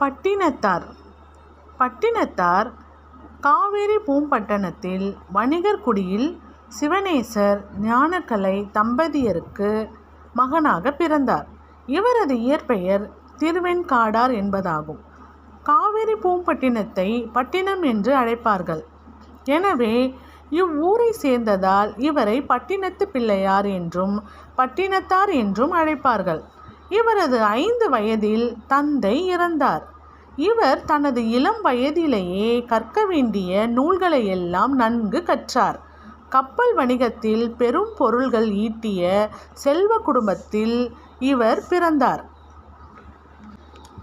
பட்டினத்தார். பட்டினத்தார் காவேரி பூம்பட்டணத்தில் வணிகர் குடியில் சிவனேசர் ஞானக்கலை தம்பதியருக்கு மகனாக பிறந்தார். இவரது இயற்பெயர் திருவெண்காடார் என்பதாகும். காவேரி பூம்பட்டினத்தை பட்டினம் என்று அழைப்பார்கள். எனவே இவ்வூரை சேர்ந்ததால் இவரை பட்டினத்து பிள்ளையார் என்றும் பட்டினத்தார் என்றும் அழைப்பார்கள். இவரது ஐந்து வயதில் தந்தை இறந்தார். இவர் தனது இளம் வயதிலேயே கற்க வேண்டிய நூல்களை எல்லாம் நன்கு கற்றார். கப்பல் வணிகத்தில் பெரும் பொருள்கள் ஈட்டிய செல்வ குடும்பத்தில் இவர் பிறந்தார்.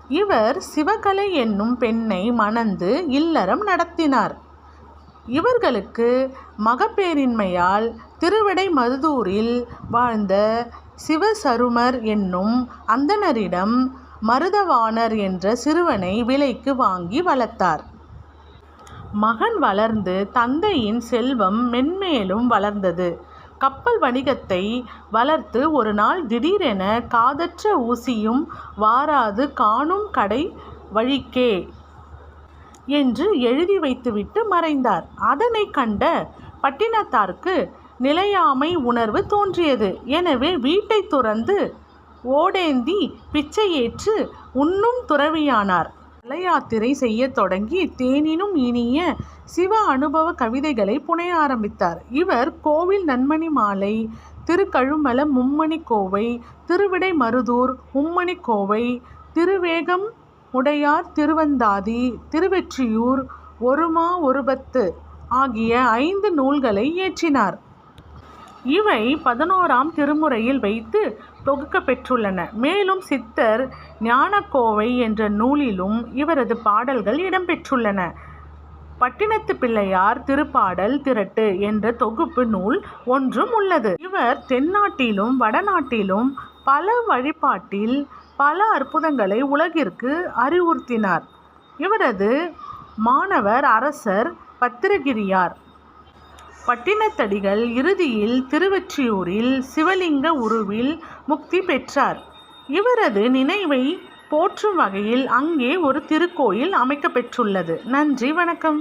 இவர் சிவகலை என்னும் பெண்ணை மணந்து இல்லறம் நடத்தினார். இவர்களுக்கு மகப்பேரின்மையால் திருவிடை மதுதூரில் வாழ்ந்த சிவசருமர் என்னும் அந்தணரிடம் மருதவாணர் என்ற சிறுவனை விலைக்கு வாங்கி வளர்த்தார். மகன் வளர்ந்து தந்தையின் செல்வம் மென்மேலும் வளர்ந்தது. கப்பல் வணிகத்தை வளர்த்து ஒரு நாள் திடீரென காதற்ற ஊசியும் வாராது காணும் கடை வழிக்கே என்று எழுதி வைத்துவிட்டு மறைந்தார். அதனை கண்ட பட்டினத்தார்க்கு நிலையாமை உணர்வு தோன்றியது. எனவே வீட்டை துறந்து ஓடேந்தி பிச்சையேற்று உண்ணும் துறவியானார். தலயாத்திரை செய்யத் தொடங்கி தேனினும் இனிய சிவ அனுபவ கவிதைகளை புனைய ஆரம்பித்தார். இவர் கோவில் நன்மணி மாலை திருக்கழுமல மும்மணி கோவை திருவிடை மருதூர் மும்மணி கோவை திருவேகம் உடையார் திருவந்தாதி திருவெற்றியூர் ஒருமா ஒருபத்து ஆகிய ஐந்து நூல்களை இயற்றினார். இவை பதினோராம் திருமுறையில் வைத்து தொகுக்கப்பெற்றுள்ளன. மேலும் சித்தர் ஞானக்கோவை என்ற நூலிலும் இவரது பாடல்கள் இடம்பெற்றுள்ளன. பட்டினத்து பிள்ளையார் திருப்பாடல் திரட்டு என்ற தொகுப்பு நூல் ஒன்றும் உள்ளது. இவர் தென்னாட்டிலும் வடநாட்டிலும் பல வழிபாட்டில் பல அற்புதங்களை உலகிற்கு அறிவுறுத்தினார். இவரது மாணவர் அரசர் பத்திரகிரியார் பட்டினத்தடிகள் இறுதியில் திருவெற்றியூரில் சிவலிங்க உருவில் முக்தி பெற்றார். இவரது நினைவை போற்றும் வகையில் அங்கே ஒரு திருக்கோயில் அமைக்கப்பெற்றுள்ளது. நன்றி வணக்கம்.